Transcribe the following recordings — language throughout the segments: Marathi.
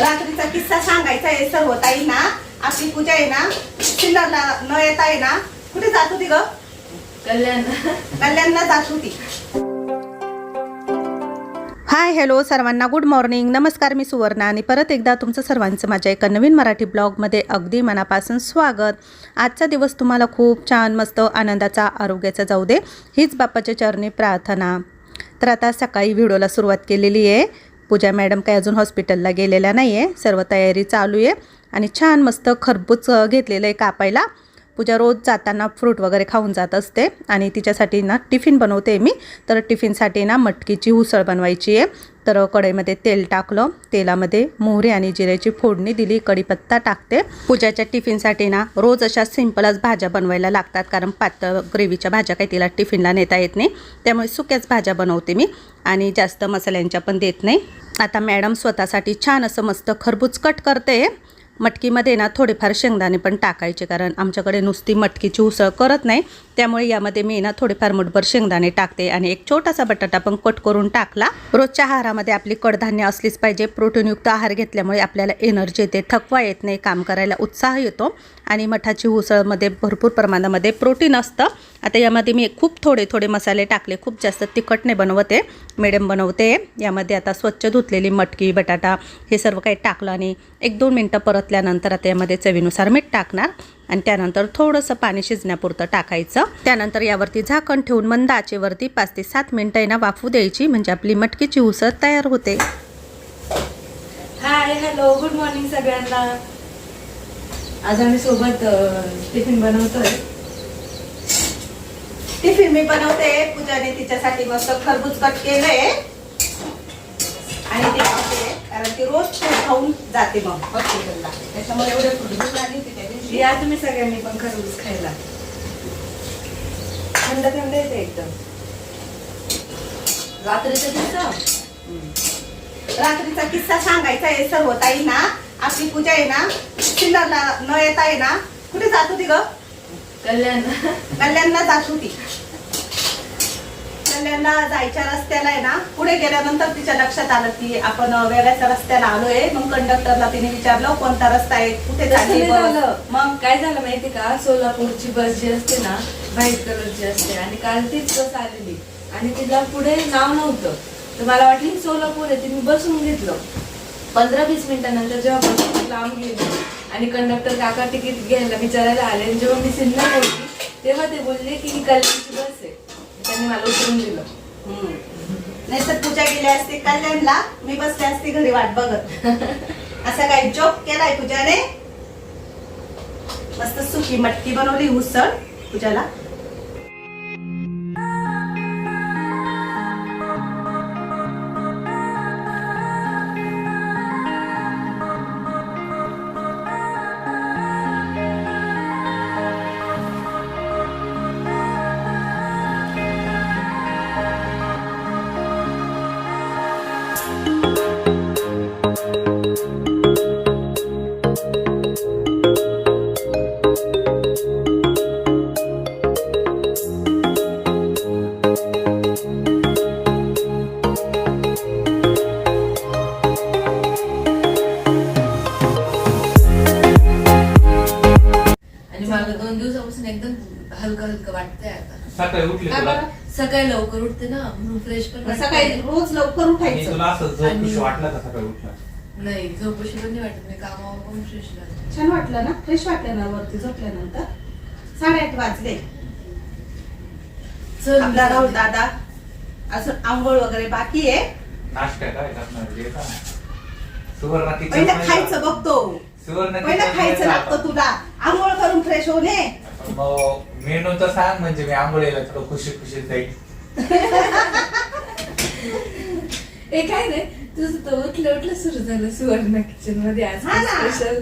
रात्रीचा किस्सा सांगायचा आहे सर्व ताईंना. आपली पूजा आहे ना सिन्नरला न येता आहे ना कुठे जात होती ग? कल्याण. कल्याणला जात होती. हाय हॅलो सर्वांना गुड मॉर्निंग नमस्कार मी सुवर्णा आणि परत एकदा तुमचं सर्वांचं माझ्या एका नवीन मराठी ब्लॉगमध्ये अगदी मनापासून स्वागत. आजचा दिवस तुम्हाला खूप छान मस्त आनंदाचा आरोग्याचा जाऊ दे हीच बाप्पाच्या चरणी प्रार्थना. तर आता सकाळी व्हिडिओला सुरुवात केलेली आहे. पूजा मॅडम काही अजून हॉस्पिटलला गेलेल्या नाही आहे सर्व तयारी चालू आहे आणि छान मस्त खरबूज घेतलेलं आहे कापायला. पूजा रोज जाताना फ्रूट वगैरे खाऊन जात असते आणि तिच्यासाठी ना टिफिन बनवते मी. तर टिफिनसाठी ना मटकीची उसळ बनवायची आहे. तर कढईमध्ये तेल टाकलं. तेलामध्ये मोहरी आणि जिऱ्याची फोडणी दिली. कढीपत्ता टाकते. पूजाच्या टिफिनसाठी ना रोज अशा सिंपलच भाज्या बनवायला लागतात. कारण पातळ ग्रेव्हीच्या भाज्या काही तिला टिफिनला नेता येत नाही. त्यामुळे सुक्याच भाज्या बनवते मी आणि जास्त मसाल्यांच्या पण देत नाही. आता मॅडम स्वतःसाठी छान असं मस्त खरबूज कट करते. मटकीमध्ये ना थोडेफार शेंगदाणे पण टाकायचे कारण आमच्याकडे नुसती मटकीची उसळ करत नाही. त्यामुळे यामध्ये मी ना थोडेफार मुठभर शेंगदाणे टाकते आणि एक छोटासा बटाटा पण कट करून टाकला. रोजच्या आहारामध्ये आपली कडधान्य असलीच पाहिजे. प्रोटीनयुक्त आहार घेतल्यामुळे आपल्याला एनर्जी येते थकवा येत नाही काम करायला उत्साह येतो. आणि मठाची उसळमध्ये भरपूर प्रमाणामध्ये प्रोटीन असतं. आता यामध्ये मी खूप थोडे थोडे मसाले टाकले. खूप जास्त तिखट नाही बनवते मिडियम बनवते. यामध्ये आता स्वच्छ धुतलेली मटकी बटाटा हे सर्व काही टाकलं आणि एक दोन मिनटं परतल्यानंतर आता यामध्ये चवीनुसार मीठ टाकणार आणि त्यानंतर थोडंसं पाणी शिजण्यापुरतं टाकायचं. त्यानंतर यावरती झाकण ठेवून मंद आचेवरती पाच ते सात मिनटं आहे ना वाफू द्यायची. म्हणजे आपली मटकीची उसळ तयार होते. हाय हॅलो गुड मॉर्निंग सगळ्यांना. आज आम्ही सोबत टिफिन बनवतोय. टिफिन मी बनवते. पूजाने तिच्यासाठी मस्त खरबूज कट केलंय. आणि ते खाते कारण ती रोज खाऊन जाते मग. हॉस्पिटलला त्याच्यामुळे एवढे घेऊन आली होती त्या दिवशी या तुम्ही सगळ्यांनी पण खरबूज खायला. थंड थंड येते एकदम. रात्रीचं दिवस रात्रीचा किस्सा सांगायचा आहे सर्व ताईंना. आपली पूजा आहे ना सिन्नरला न येता आहे ना कुठे जात होती ग? कल्याण कल्याणला जात होती. कल्याणला जायच्या रस्त्याला आहे ना पुढे गेल्यानंतर तिच्या लक्षात आलं की आपण वेगळ्याच रस्त्याला आलोय. मग कंडक्टरला तिने विचारलं कोणता रस्ता आहे? कुठे तसं चालली नाही बस? झालं. मग काय झालं माहिती का? सोलापूरची बस जी असते ना व्हाईट कलरची असते. आणि काल तीच बस आलेली. आणि तिला पुढे नाव नव्हतं. तर मला वाटली सोलापूर आहे. ती मी बसून घेतलं. पंधरा वीस मिनिटानंतर जेव्हा बस लांब गेली आणि कंडक्टर काका तिकीट घ्यायला विचारायला आले. आणि जेव्हा मी सिन्नर होती तेव्हा ते बोलले की ही कल्याणची बस आहे. त्यांनी मला उतरून दिलं. नाही तर पूजा गेली असते कल्याणला मी बसले असते घरी वाट बघत. असा काही जोक केलाय पूजाने? मस्त सुकी मटकी बनवली उसळ पूजाला. एकदम हलकं हलकं वाटतंय आता. सकाळी उठली काय तुला? बरं? सकाळी लवकर उठते ना म्हणून फ्रेश पण वाटतंय. सकाळी रोज लवकर आणि उठायचं. तुला असं झोप आणि- कशी वाटलं का सकाळी उठला? नाही झोपूशी पण नाही वाटत. मी कामावर पण फ्रेश लागते छान वाटलं ना? फ्रेश वाटलं ना वरती झोपल्यानंतर? साडेआठ वाजले. चल आपला राहुल दादा अजून आंघोळ वगैरे बाकी आहे? नाश्ता काय करणार? जे का सुवर्ण किचन पहिलं खायचं बघतो. सुवर्ण पहिलं खायचं लागतं तुला. आंघोळ करून फ्रेश होणे मग मेनू तर सांग म्हणजे मी आंघोळीला थोडं खुशी खुशी जाईल. हे काय नाही तुझं तर उठलं उठलं सुरू झालं सुवर्ण किचनमध्ये आज हा ना. स्पेशल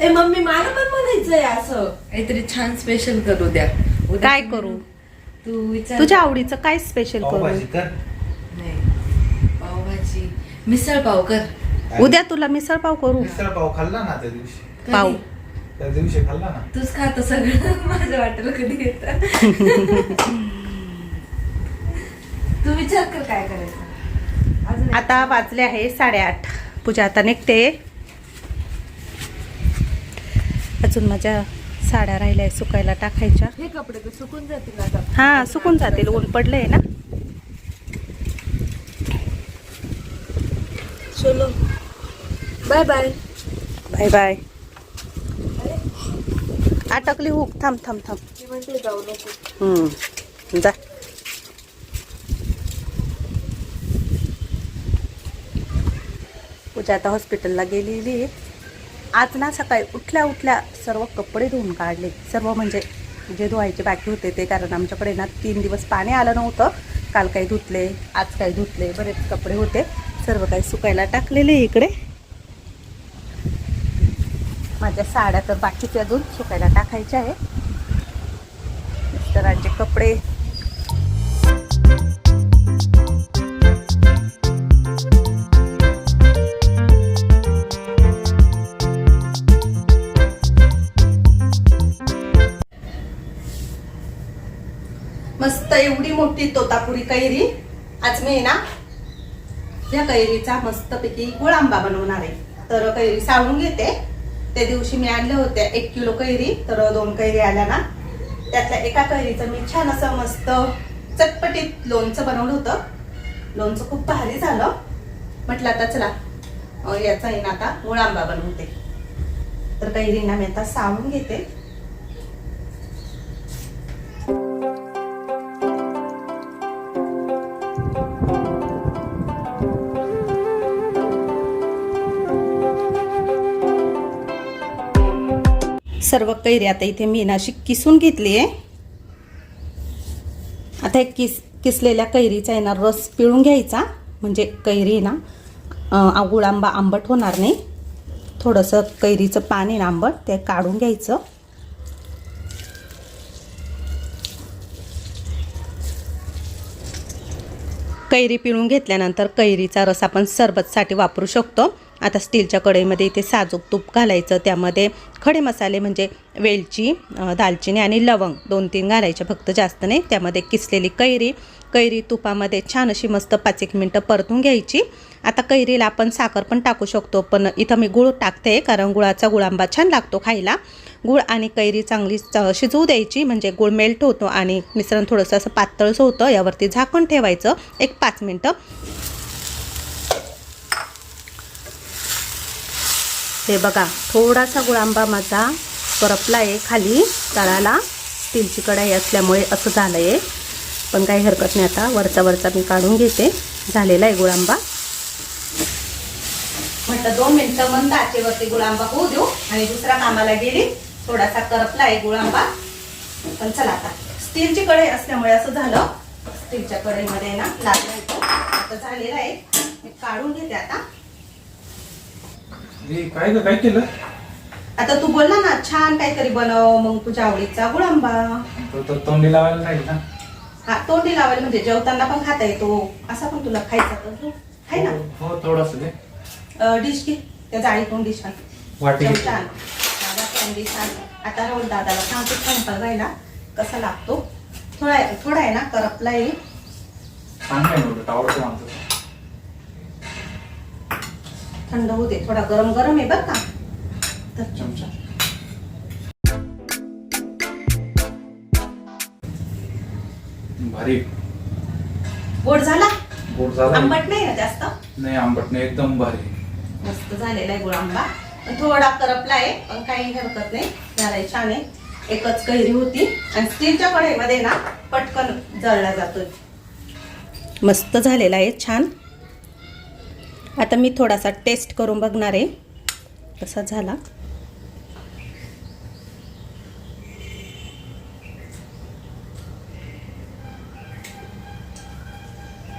ए मम्मी मला पण म्हणायचंय असं. काहीतरी छान स्पेशल करू द्या. उद्या काय तू- करू? तू विचार. तुझ्या आवडीचं काय स्पेशल करू पावभाजी कर? नाही. पावभाजी. मिसळ पाव कर. उद्या तुला मिसळ पाव करू. मिसळ पाव खाल्ला ना त्या दिवशी. कधी? त्या दिवशी खाल्ला ना. तूच खात सगळं. माझ्या वाटेला कधी येत. तू विचार कर काय करायचं. अजून आता वाजले आहे साडेआठ. पूजा आता निघते. अजून माझ्या साड्या राहिल्या आहे सुकायला टाकायच्या. हे कपडे तर सुकून जातील आता. हां सुकून जातील. ऊन पडलंय ना. चलो. Bye bye. Bye bye. अटकली hook. थांब थांब थांब. जा. पूजा आता हॉस्पिटलला गेलेली. आज ना सकाळी उठल्या उठल्या सर्व कपडे धुवून काढले. सर्व म्हणजे जे धुवायचे बाकी होते ते कारण आमच्याकडे ना तीन दिवस पाणी आलं नव्हतं. काल काही धुतले आज काही धुतले बरेच कपडे होते. सर्व काही सुकायला टाकलेले इकडे. माझ्या साड्या तर बाकीच्या अजून सुकायला टाकायच्या आहे. मिस्टरांचे कपडे. मस्त एवढी मोठी तोतापुरी कैरी. आज मी ना या कैरीचा मस्तपैकी गुळ आंबा बनवणार आहे. तर कैरी सावून घेते. त्या दिवशी मी आणल्या होत्या. एक किलो कैरी तर दोन कैरी आल्या ना. त्यातल्या एका कैरीचं मी छान असं मस्त चटपटीत लोणचं बनवलं होतं. लोणचं खूप भारी झालं. म्हटलं आता चला याचा येईन ना आता मुळांबा आंबा बनवते. तर कैरींना मी आता सावून घेते. सर्व कैरी. आता इथे मी ना अशी किसून घेतली आहे. आता एक किस किसलेल्या कैरीचा आहे ना रस पिळून घ्यायचा. म्हणजे कैरी ना अं, गुळ आंबा आंबट होणार नाही. थोडंसं कैरीचं पाणी ना आंबट ते काढून घ्यायचं. कैरी पिळून घेतल्यानंतर कैरीचा रस आपण सरबतसाठी वापरू शकतो. आता स्टीलच्या कढईमध्ये इथे साजूक तूप घालायचं. त्यामध्ये खडे मसाले म्हणजे वेलची दालचिनी आणि लवंग दोन तीन घालायचे फक्त जास्त नाही. त्यामध्ये किसलेली कैरी कैरी तुपामध्ये छान अशी मस्त पाच एक मिनटं परतून घ्यायची. आता कैरीला आपण साखर पण टाकू शकतो पण इथं मी गुळ टाकते कारण गुळाचा गुळांबा छान लागतो खायला. गुळ आणि कैरी चांगली च- शिजवू द्यायची म्हणजे गुळ मेल्ट होतो आणि मिश्रण थोडंसं असं पातळसं होतं यावरती झाकण ठेवायचं एक पाच मिनटं. हे बघा थोडासा गुळांबा माझा करपला आहे खाली तळाला. स्टीलची कढाई असल्यामुळे असं झालं आहे पण काही हरकत नाही आता वरचा वरचा मी काढून घेते. झालेला आहे गुळांबा. म्हटलं दोन मिनिटं मंद आचेवरती गुळांबा होऊ देऊ. आणि दुसऱ्या कामाला गेली थोडासा करपला आहे गुळांबा. पण चला आता. स्टीलची कढई असल्यामुळे असं झालं. स्टीलच्या कढईमध्ये ना लागलं आता झालेला आहे. मी काढून घेते आता. हे काय ग काय केलं आता तू बोलला ना छान काहीतरी बनव मग तुझ्या आवडीचा गुळांबा तो तर तोंडी लावायला नाही ना हा तोंडी लावायला म्हणजे जेवताना पण खाता येतो असा पण तुला खायचा तर. खाय ना हो थोडस दे डिश घे त्या जाळीतून डिश आण वाटी घे. चमचा आण. दादा पण डिश आण. आता राहुल दादाला सांगतो संपल राहिला कसा लागतो थोडा थोडा आहे ना करपला आहे चांगलं आहे आवडतं तसं. थंड दे. थोडा गरम गरम आहे बरं का? तर चमचा. भारी. गोड झाला? गोड झाला. आंबट नाही ना जास्त? नाही आंबट नाही एकदम भारी. मस्त झालेला आहे गुळांबा पण थोडा करपला आहे पण काही हरकत नाही. झालाय छान आहे. एकच कैरी होती. आणि स्टीलच्या कढईमध्ये ना पटकन जळला जातो मस्त झालेला आहे छान. आता मी थोडासा टेस्ट करून बघणार आहे. कसा झाला.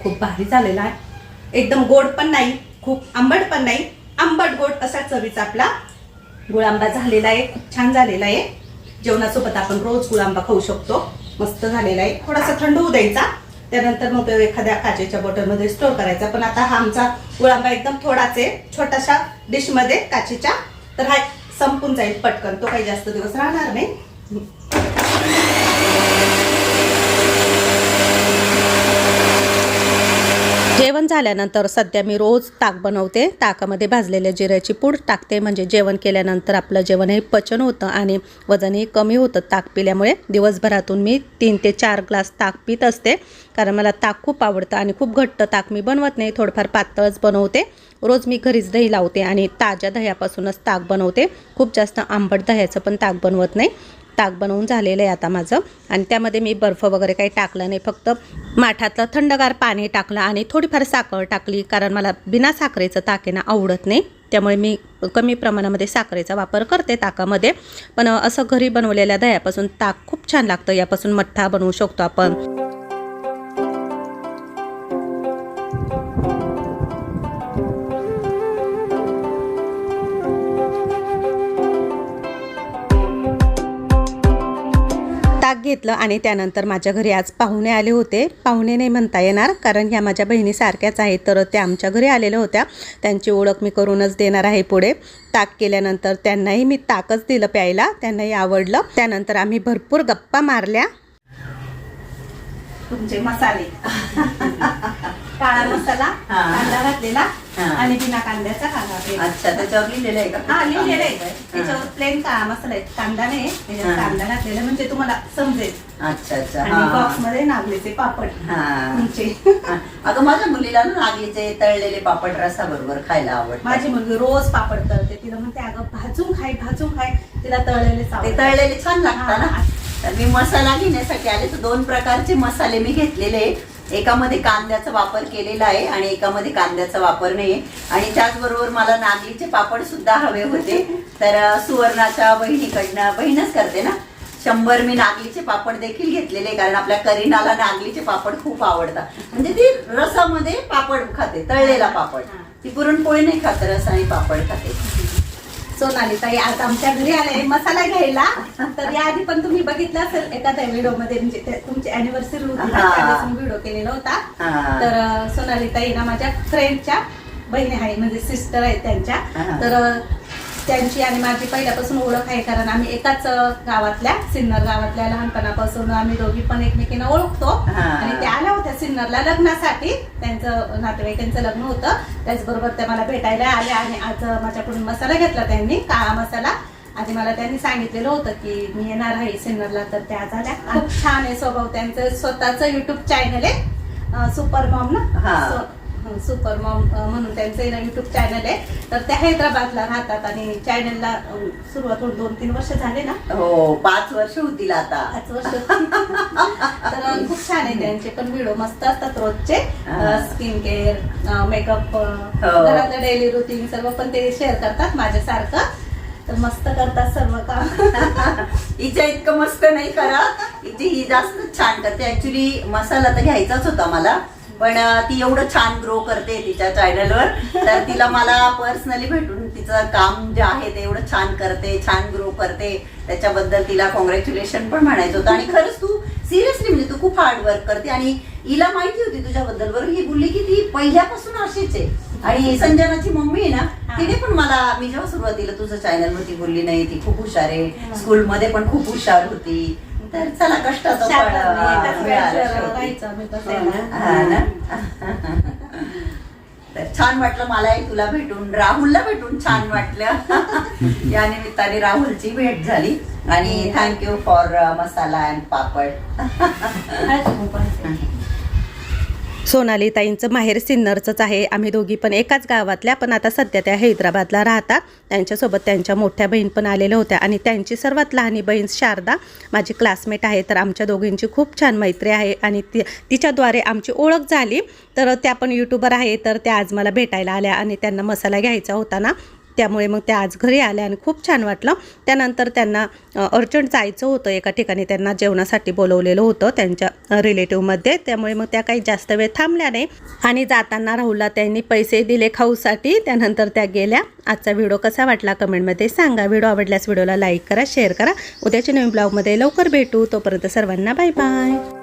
खूप भारी झालेला आहे. एकदम गोड पण नाही खूप आंबट पण नाही. आंबट गोड असा चवीचा आपला गुळांबा झालेला आहे. खूप छान झालेला आहे. जेवणासोबत आपण रोज गुळांबा खाऊ शकतो. मस्त झालेला आहे. थोडासा थंड होऊ द्यायचा. त्यानंतर मग एखाद्या काचेच्या बॉटलमध्ये स्टोर करायचा. पण आता हा आमचा गुळांबा एकदम थोडाच आहे. छोटाशा डिशमध्ये काचेच्या. तर हा संपून जाईल पटकन. तो काही जास्त दिवस राहणार नाही. जेवण झाल्यानंतर सध्या मी रोज ताक बनवते. ताकामध्ये भाजलेल्या जिऱ्याची पूड टाकते. म्हणजे जेवण केल्यानंतर आपलं जेवण हे पचन होतं आणि वजनही कमी होतं ताक पिल्यामुळे. दिवसभरातून मी तीन ते चार ग्लास ताक पित असते. कारण मला ताक खूप आवडतं आणि खूप घट्ट ताक मी बनवत नाही. थोडंफार पातळच बनवते. रोज मी घरीच दही लावते आणि ताज्या दह्यापासूनच ताक बनवते. खूप जास्त आंबट दह्याचं पण ताक बनवत नाही. ताक बनवून झालेलं आहे आता माझं. आणि त्यामध्ये मी बर्फ वगैरे काही टाकलं नाही फक्त माठातलं थंडगार पाणी टाकलं आणि थोडीफार साखर टाकली कारण मला बिना साखरेचं ताक आहे ना आवडत नाही. त्यामुळे मी कमी प्रमाणामध्ये साखरेचा वापर करते ताकामध्ये. पण असं घरी बनवलेल्या दह्यापासून ताक खूप छान लागतं. यापासून मठ्ठा बनवू शकतो आपण. घेतलं आणि त्यानंतर माझ्या घरी आज पाहुणे आले होते. पाहुणे नाही म्हणता येणार कारण ह्या माझ्या बहिणीसारख्याच आहेत. तर त्या आमच्या घरी आलेल्या होत्या. त्यांची ओळख मी करूनच देणार आहे पुढे. ताक केल्यानंतर त्यांनाही मी ताकच दिलं प्यायला. त्यांनाही आवडलं. त्यानंतर आम्ही भरपूर गप्पा मारल्या. तुमचे मसाले. काळा मसाला हा. कांदा घातलेला हा. आणि बिना कांद्याचा कांदा अच्छा त्याच्यावर लिहिलेलं आहे का हा लिहिलेलं आहे. त्याच्यावर प्लेन काळा मसाला आहे कांदा नाही हा. कांदा घातलेला म्हणजे तुम्हाला समजेल अच्छा अच्छा आणि हा. बॉक्समध्ये नागलीचे पापड हा. तुमचे हा. अगं माझ्या मुलीला ना नागलीचे तळलेले पापड रसा बरोबर खायला आवडत माझी मुलगी रोज पापड तळते तिला म्हणते अगं भाजून खाय भाजून खाय तिला तळलेले ते तळलेले छान लागतात ना हा. तर मी मसाला घेण्यासाठी आले तर दोन प्रकारचे मसाले मी घेतलेले आहे. एकामध्ये कांद्याचा वापर केलेला आहे आणि एकामध्ये कांद्याचा वापर नाही आणि त्याचबरोबर मला नागलीचे पापड सुद्धा हवे होते. तर सुवर्णाच्या बहिणीकडनं बहीणच करते ना. शंभर मी नागलीचे पापड देखील घेतलेले कारण आपल्या करीनाला नागलीचे पापड खूप आवडतात. म्हणजे ती रसामध्ये पापड खाते तळलेला पापड. ती पुरणपोळी नाही खात रस आणि पापड खाते. सोनाली ताई आज आमच्या घरी आले. मसाला घ्यायला. तर याआधी पण तुम्ही बघितलं असेल एखाद्या व्हिडिओमध्ये म्हणजे ते- तुमची अॅनिव्हर्सरी होती. ना, हा. त्यावेळेस मी व्हिडिओ केलेला होता. हा. तर सोनाली ताई ना माझ्या फ्रेंडच्या बहिणी आहे. म्हणजे सिस्टर आहेत त्यांच्या. हा. तर त्यांची आणि माझी पहिल्यापासून ओळख आहे कारण आम्ही एकाच गावातल्या सिन्नर गावातल्या लहानपणापासून आम्ही दोघी पण एकमेकींना ओळखतो. आणि त्या आल्या होत्या सिन्नरला लग्नासाठी. त्यांचं नातेवाईकांचं लग्न होतं. त्याचबरोबर त्या मला भेटायला आल्या आणि आज माझ्याकडून मसाला घेतला त्यांनी काळा मसाला. आधी मला त्यांनी सांगितलेलं होतं की मी येणार आहे सिन्नरला तर त्या आज आल्या. खूप छान आहे स्वभाव त्यांचं. स्वतःचं युट्यूब चॅनल आहे. सुपर मॉम ना. सुपर मॉम म्हणून त्यांचं युट्यूब चॅनल आहे. तर त्या हैदराबादला राहतात आणि चॅनलला सुरुवात होऊन दोन तीन वर्ष झाले ना. हो पाच वर्ष होतील आता. पाच वर्ष तर खूप छान आहे त्यांचे पण व्हिडिओ मस्त असतात रोजचे. Skin care makeup. घरातलं डेली रुटीन सर्व पण ते शेअर करतात माझ्यासारखं. तर मस्त करतात सर्व काम. हिच्या इतकं मस्त नाही करा हिची ही जास्त छान करते. ऍक्च्युली मसाला तर घ्यायचाच होता मला. पण ती एवढं छान ग्रो करते तिच्या चॅनलवर तर तिला मला पर्सनली भेटून तिचं काम जे आहे ते एवढं छान करते छान ग्रो करते. त्याच्याबद्दल तिला कॉंग्रॅच्युलेशन पण म्हणायचं होतं. आणि खरंच तू सिरियसली म्हणजे तू खूप हार्ड वर्क करते. आणि हिला माहिती होती तुझ्याबद्दल. बरं ही बोलली की ती पहिल्यापासून अशीच आहे. आणि संजनाची मम्मी आहे ना तिने पण मला मी जेव्हा सुरुवातीला तुझं चॅनलमध्ये बोलली नाही ती खूप हुशार आहे. स्कूलमध्ये पण खूप हुशार होती. तर चला कष्टाचं हो. हा? तर छान वाटलं मलाही तुला भेटून. राहुलला भेटून छान वाटलं. या निमित्ताने राहुलची भेट झाली. आणि thank you for masala and papad. Sonali ताईंचं माहेर सिन्नरचंच आहे. आम्ही दोघी पण एकाच गावातल्या पण आता सध्या त्या हैदराबादला राहतात. त्यांच्यासोबत त्यांच्या मोठ्या बहीण पण आलेल्या होत्या आणि त्यांची सर्वात लहानी बहीण शारदा माझी क्लासमेट आहे. तर आमच्या दोघींची खूप छान मैत्री आहे आणि ती तिच्याद्वारे आमची ओळख झाली. तर त्या पण यूट्यूबर आहे. तर त्या आज मला भेटायला आल्या आणि त्यांना मसाला घ्यायचा होता ना त्यामुळे मग त्या आज घरी आल्या आणि खूप छान वाटलं. त्यानंतर त्यांना अर्जंट जायचं होतं एका ठिकाणी. त्यांना जेवणासाठी बोलवलेलं होतं त्यांच्या रिलेटिव्हमध्ये त्यामुळे मग त्या काही जास्त वेळ थांबल्या नाही. आणि जाताना राहुलला त्यांनी पैसे दिले खाऊसाठी. त्यानंतर त्या गेल्या. आजचा व्हिडिओ कसा वाटला कमेंटमध्ये सांगा. व्हिडिओ आवडल्यास व्हिडिओला लाईक करा शेअर करा. उद्याच्या नवीन ब्लॉगमध्ये लवकर भेटू. तोपर्यंत सर्वांना बाय बाय